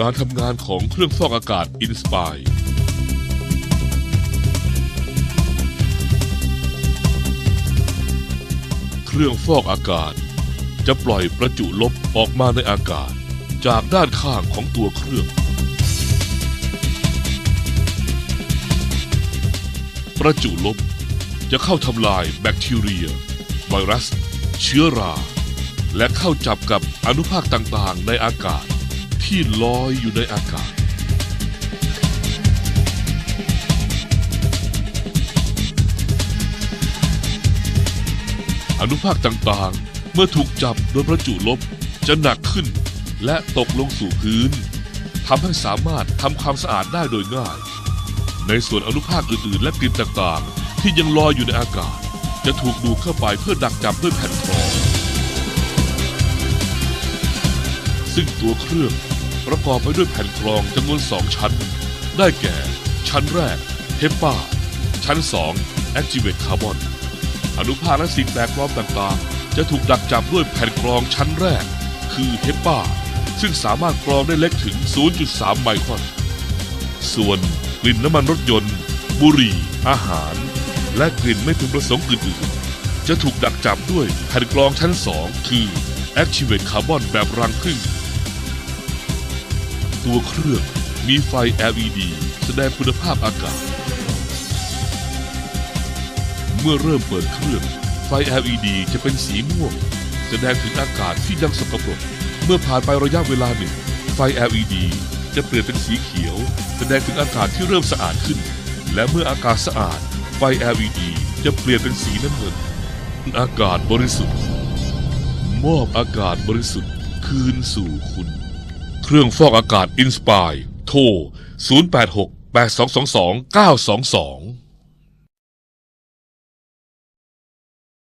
การทำงานของเครื่องฟอกอากาศ Inspire เครื่องฟอกอากาศ จะปล่อยประจุลบออกมาในอากาศ จากด้านข้างของตัวเครื่อง ประจุลบจะเข้าทำลายแบคทีเรีย ไวรัส เชื้อรา และเข้าจับกับอนุภาคต่างๆ ในอากาศ ที่ลอยอยู่ในอากาศ อนุภาคต่างๆ เมื่อถูกจับโดยประจุลบจะหนักขึ้น และตกลงสู่พื้นทำให้สามารถทำความสะอาดได้โดยง่าย ในส่วนอนุภาคอื่นๆ และกลิ่นต่างๆ ที่ยังลอยอยู่ในอากาศ จะถูกดูดเข้าไปเพื่อดักจับด้วยแผ่นกรองซึ่งตัวเครื่อง ประกอบไปด้วยแผ่นกรองจำนวนสองชั้น ได้แก่ ชั้นแรกเฮปปาชั้น2 Activate Carbon อนุภาคและสิ่งแปลกปลอมต่างๆ จะถูกดักจับด้วยแผ่นกรองชั้นแรก คือเฮปาซึ่งสามารถกรองได้เล็กถึง 0.3 ไมครอน ส่วนกลิ่นน้ำมันรถยนต์ บุหรี่ อาหาร และกลิ่นไม่พึงประสงค์อื่นๆ จะถูกดักจับด้วยแผ่นกรองชั้น 2 คือ Activate Carbon แบบรังผึ้ง ตัวเครื่องมีไฟ LED แสดงคุณภาพอากาศ เมื่อเริ่มเปิดเครื่อง ไฟ LED จะเป็นสีม่วง แสดงถึงอากาศที่ยังสกปรก เมื่อผ่านไประยะเวลาหนึ่ง ไฟ LED จะเปลี่ยนเป็นสีเขียว แสดงถึงอากาศที่เริ่มสะอาดขึ้น และเมื่ออากาศสะอาด ไฟ LED จะเปลี่ยนเป็นสีน้ำเงิน อากาศบริสุทธิ์ มอบอากาศบริสุทธิ์คืนสู่คุณ เครื่องฟอกอากาศ Inspire โทร 086 8222 922